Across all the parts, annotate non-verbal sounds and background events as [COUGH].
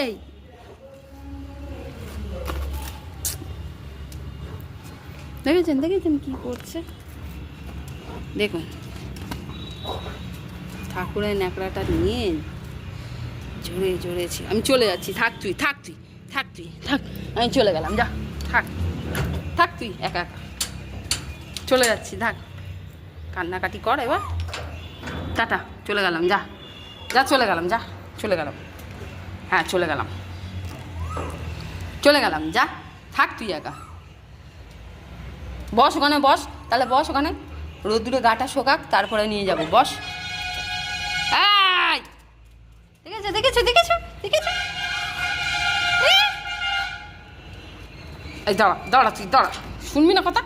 এই দেখেছেন দেখেছেন কি করছে? দেখুন। ঠাকুরের ন্যাকড়াটা নিয়ে জোরে জোরেছি আমি চলে যাচ্ছি। থাক তুই থাক তুই থাক তুই, থাক। আমি চলে গেলাম, যা, থাক। থাক তুই, একা একা। চলে যাচ্ছি, থাক। কান্নাকাটি কর এবার। টাটা, চলে গেলাম, যা। যা, চলে গেলাম, যা, চলে গেলাম। হ্যাঁ চলে গেলাম। চলে গেলাম, যা, থাক তুই একা। বস ওখানে, বস, তাহলে বস ওখানে। রোদ্দুরে গাটা শোকাক, তারপরে নিয়ে যাব, বস! দেখেছ দেখেছ দেখেছ দেখেছ! এই! দাঁড়া দাঁড়া তুই, দাঁড়া। শুনবি না কথা?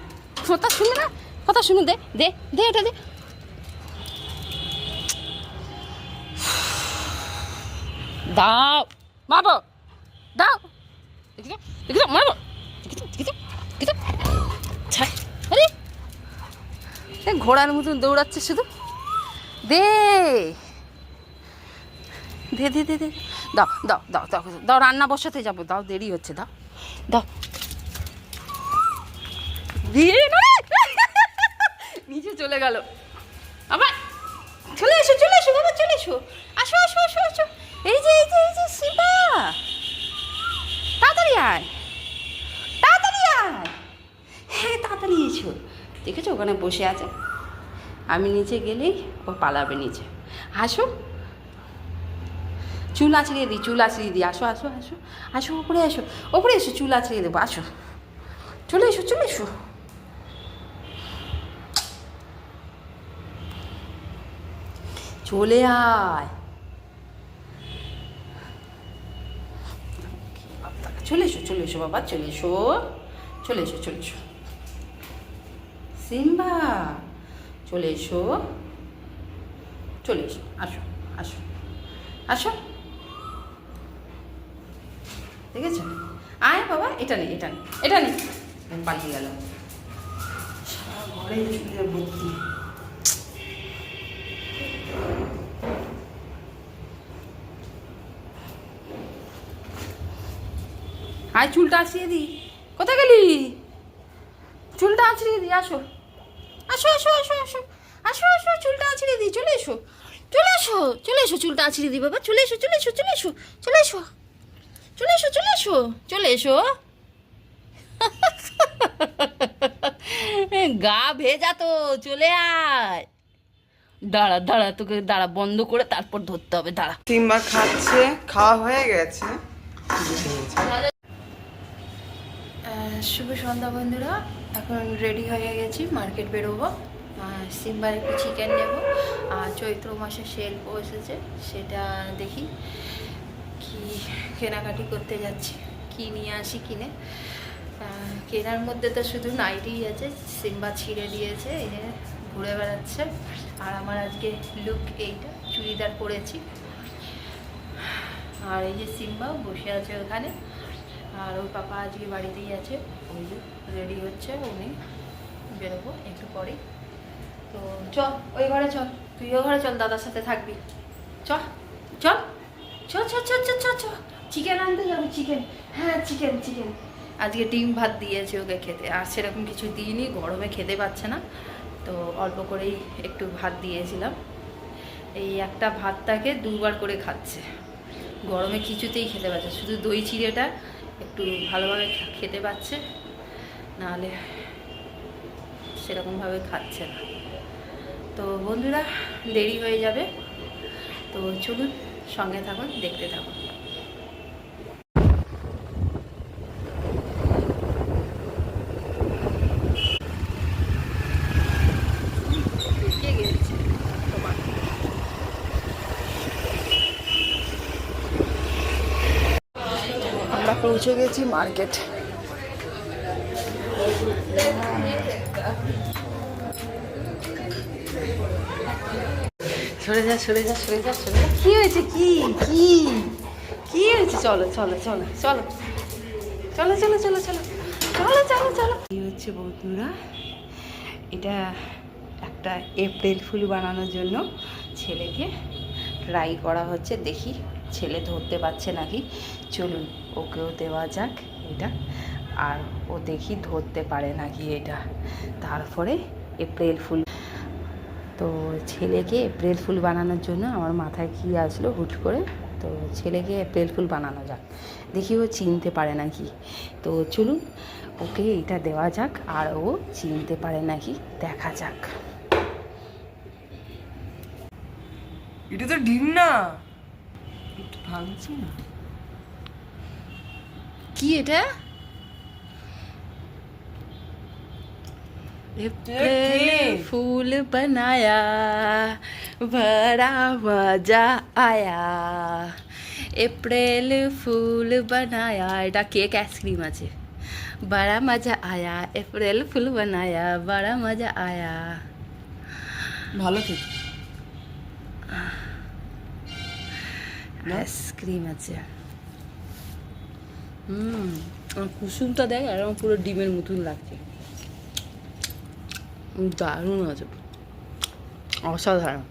কথা শুনবি না? কথা শুনু দে দে দে এটা দে। দাও। মারবো। দাও। দেখিছো দেখিছো মারবো। আরে। ঘোড়ার মতন দৌড়াচ্ছে শুধু। দে। দে দে দে দাও দাও দাও দাও দাও, রান্না বসাতে যাব। দাও, দেরি হচ্ছে, দাও। দাও। দিয়ে নিচে চলে গেল। আবার। চলে এসো চলে এসো, বাবা, চলে এসো। আসো আসো আসো আসো। এই যে এই যে এই যে শিবা। তাড়াতাড়ি আয়। তাড়াতাড়ি আয়। হ্যাঁ তাড়াতাড়ি এসো। দেখেছ, ওখানে বসে আছে। আমি নিচে গেলেই ও পালাবে নিচে। আসো। চুল আছড়িয়ে দিই, চুল আছড়িয়ে দিই। আসো আসো আসো। আসো, ওপরে আসো ওপরে এসো, চুল আছড়িয়ে দেবো। আসো। চলে এসো চলে এসো। চলে আয়। চলে এসো চলে এসো বাবা, চলে এসো চলে এসো চলে এসো। সিম্বা, চলে এসো চলে এসো, আসো আসো আসো। ঠিক আছে আয় বাবা, এটা নেই এটা নেই এটা নেই পালিয়ে গেল। সারা ঘরে ভর্তি। আয় চুলটা আছড়িয়ে দিই। কোথায় গেলি? চুলটা আছড়িয়ে দিই আসো। আসো আসো আসো আসো। আসো আসো চুলটা আছড়িয়ে দিই চলে এসো। চলে এসো চলে এসো চুলটা আছড়িয়ে দিই বাবা। চলে এসো চলে এসো চলে এসো চলে এসো। চলে এসো চলে এসো চলে এসো। [LAUGHS] গা ভেজা তো চলে আয়। দাঁড়া দাঁড়া তোকে দাঁড়া বন্ধ করে তারপর ধরতে হবে দাঁড়া। সিম্বা খাচ্ছে খাওয়া হয়ে গেছে। শুভ সন্ধ্যা বন্ধুরা। এখন রেডি হয়ে গেছি মার্কেট বেরোবো। সিম্বার একটু চিকেন নেব। আর চৈত্র মাসে সেল বসেছে সেটা দেখি কি কেনাকাটি করতে যাচ্ছি, কি নিয়ে আসি কিনে। কেনার মধ্যে তো শুধু নাইটিই আছে, সিম্বা ছিঁড়ে দিয়েছে যে ঘুরে বেড়াচ্ছে। আর আমার আজকে লুক এইটা, চুড়িদার পরেছি। আর এই যে সিম্বা বসে আছে ওখানে। আর ওর পাপা আজকে বাড়িতেই আছে। ওই যে। রেডি হচ্ছে উনি বেরোবো একটু পরে তো চল ওই ঘরে চল। তুই তুইও ঘরে চল দাদার সাথে থাকবি। চল চ চ চ চ চ চ। চিকেন আনতে যাব চিকেন হ্যাঁ চিকেন চিকেন আজকে ডিম ভাত দিয়েছে ওকে খেতে। আর সেরকম কিছু দিইনি গরমে খেতে পাচ্ছে না। তো অল্প করেই একটু ভাত দিয়েছিলাম। এই একটা ভাতটাকে দুবার করে খাচ্ছে। গরমে কিছুতেই খেতে পারছে শুধু দই চিড়েটা একটু ভালোভাবে খেতে পাচ্ছে, নাহলে সেরকমভাবে খাচ্ছে না। তো বন্ধুরা, দেরি হয়ে যাবে। তো চলুন, সঙ্গে থাকুন, দেখতে থাকুন কে গেছে তোমার আমরা পৌঁছে গেছি মার্কেট। সরে যা সরে যা সরে যা সরে যা। কি হয়েছে? কি? কি? কি হয়েছে? চলো চলো চলো চলো। চলো চলো চলো চলো। চলো চলো চলো। কি হচ্ছে বন্ধুরা? এটা একটা এপ্রিল ফুল বানানোর জন্য ছেলেকে ট্রাই করা হচ্ছে। দেখি ছেলে ধরতে পারছে নাকি? চলুন, ওকেও দেওয়া যাক এটা। আর ও দেখি ধরতে পারে নাকি এটা। তারপরে এপ্রিল ফুল। তো ছেলেকে এপ্রিল ফুল বানানোর জন্য আমার মাথায় কী আসলো হুট করে? তো ছেলেকে এপ্রিল ফুল বানানো যাক। দেখি ও চিনতে পারে নাকি। তো চলুন, ওকে এটা দেওয়া যাক আর ও চিনতে পারে নাকি? দেখা যাক। এটা তো ডিম না। ভাঙছে না। কি এটা? ফুল বনায়া বড়া মজা আয়া। এপ্রিল ফুল বানায়া এটা কেক আইসক্রিম আছে। বড়া মজা আয়া এপ্রিল ফুল বনায়া বড়া মজা আয়া। ভালো কেক আইসক্রিম আছে। হুম কুসুমটা দেখ আর আমার পুরো ডিমের মতন লাগছে। দারুণ আছে। অসাধারণ।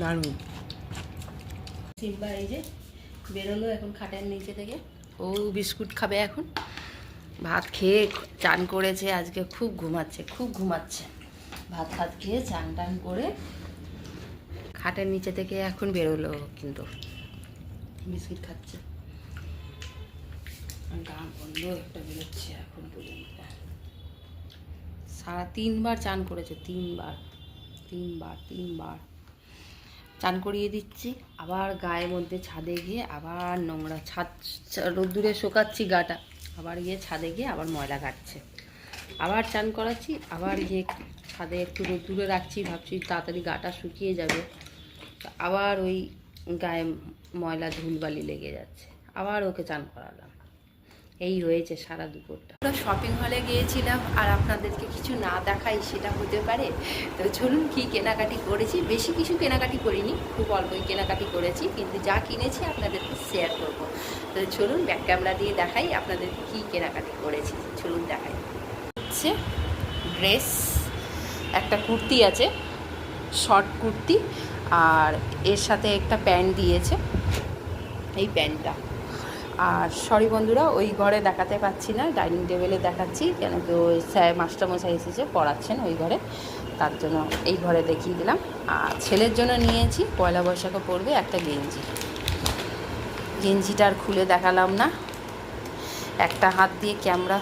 দারুণ। সিম্বা এই যে বেরোলো এখন খাটের নিচে থেকে। ও বিস্কুট খাবে এখন। ভাত খেয়ে চান করেছে আজকে খুব ঘুমাচ্ছে খুব ঘুমাচ্ছে। ভাত ভাত খেয়ে চান টান করে খাটের নিচে থেকে এখন বেরোলো কিন্তু। বিস্কিট খাচ্ছে। গা বন্ধ একটা বেরোচ্ছে এখন পর্যন্ত। সারা তিনবার চান করেছে তিনবার তিনবার তিনবার। চান করিয়ে দিচ্ছি আবার গায়ের মধ্যে ছাদে গিয়ে আবার নোংরা ছাদ রোদ্দুরে শোকাচ্ছি গাটা। আবার গিয়ে ছাদে গিয়ে আবার ময়লা কাটছে। আবার চান করাচ্ছি, আবার গিয়ে ছাদে একটু রোদ্দুরে রাখছি, ভাবছি তাড়াতাড়ি গাটা শুকিয়ে যাবে। আবার ওই গায়ে ময়লা ধুলবালি লেগে যাচ্ছে, আবার ওকে চান করালাম। এই হয়েছে সারা দুপুরটা। আমরা শপিং হলে গিয়েছিলাম, আর আপনাদেরকে কিছু না দেখাই সেটা হতে পারে। তো চলুন কি কেনাকাটি করেছি, বেশি কিছু কেনাকাটি করিনি, খুব অল্পই কেনাকাটি করেছি, কিন্তু যা কিনেছি আপনাদেরকে শেয়ার করব। তো চলুন ব্যাক ক্যামেরা দিয়ে দেখাই আপনাদেরকে কি কেনাকাটি করেছি, চলুন দেখাই। হচ্ছে ড্রেস, একটা কুর্তি আছে, শর্ট কুর্তি, আর এর সাথে একটা প্যান্ট দিয়েছে, এই প্যান্টটা। আর সরি বন্ধুরা, ওই ঘরে দেখাতে পাচ্ছি না, ডাইনিং টেবিলে দেখাচ্ছি, কেন কি ওই স্যার, মাস্টারমশাই এসেছে, পড়াচ্ছেন ওই ঘরে, তার জন্য এই ঘরে দেখিয়ে দিলাম। আর ছেলের জন্য নিয়েছি, পয়লা বৈশাখে পড়বে একটা গেঞ্জি। গেঞ্জিটা আর খুলে দেখালাম না। একটা হাত দিয়ে ক্যামেরা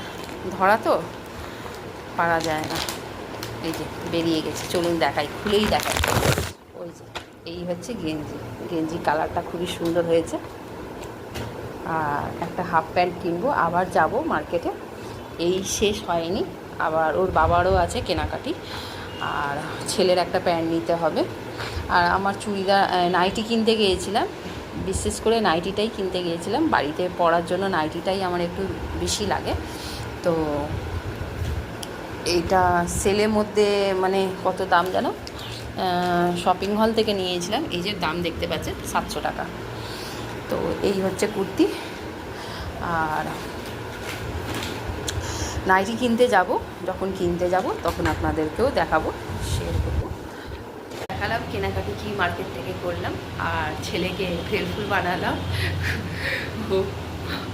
ধরা তো পারা যায় না। এই যে, বেরিয়ে গেছে, চলুন দেখাই, খুলেই দেখাই। ওই যে, এই হচ্ছে গেঞ্জি। গেঞ্জি কালারটা খুবই সুন্দর হয়েছে। আর একটা হাফ প্যান্ট কিনবো, আবার যাব মার্কেটে। এই শেষ হয়নি, আবার ওর বাবারও আছে কেনাকাটি। আর ছেলের একটা প্যান্ট নিতে হবে। আর আমার চুড়িদার নাইটি কিনতে গিয়েছিলাম। বিশেষ করে নাইটিটাই কিনতে গিয়েছিলাম। বাড়িতে পরার জন্য নাইটিটাই আমার একটু বেশি লাগে। তো এইটা সেলের মধ্যে মানে কত দাম জানো? শপিং হল থেকে নিয়েছিলাম। এই যে দাম দেখতে পাচ্ছেন, সাতশো টাকা। তো এই হচ্ছে কুর্তি। আর নাইটি কিনতে যাব। যখন কিনতে যাব, তখন আপনাদেরকেও দেখাবো। শেয়ার করব। দেখালাম কেনাকাটি কি মার্কেট থেকে করলাম। আর ছেলেকে ফেলফুল বানালাম।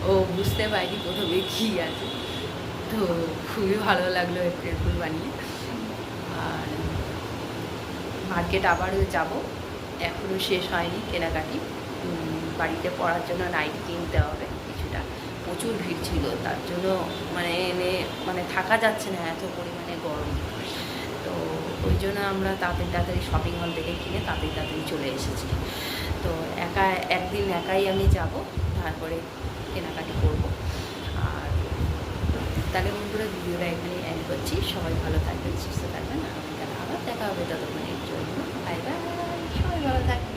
ও বুঝতে পারিনি প্রথমে কী আছে। তো খুবই ভালো লাগল এপ্রিল ফুল বানিয়ে। আর মার্কেট আবারও যাব। এখনও শেষ হয়নি কেনাকাটি। বাড়িতে পড়ার জন্য নাইট কিনতে হবে কিছুটা। প্রচুর ভিড় ছিল, তার জন্য মানে এনে মানে থাকা যাচ্ছে না, এত পরিমাণে গরম। তো ওই জন্য আমরা তাড়াতাড়ি তাড়াতাড়ি শপিং মল থেকে কিনে তাড়াতাড়ি তাড়াতাড়ি চলে এসেছি। তো একা, একদিন একাই আমি যাব, তারপরে কেনাকাটি করব। তাহলে বন্ধুরা ভিডিওটা এখানে অ্যাড করছি। সবাই ভালো থাকবেন, সুস্থ থাকবেন। আগামীকাল আবার দেখা হবে ততক্ষণের জন্য। বাই বাই সবাই ভালো থাকবেন।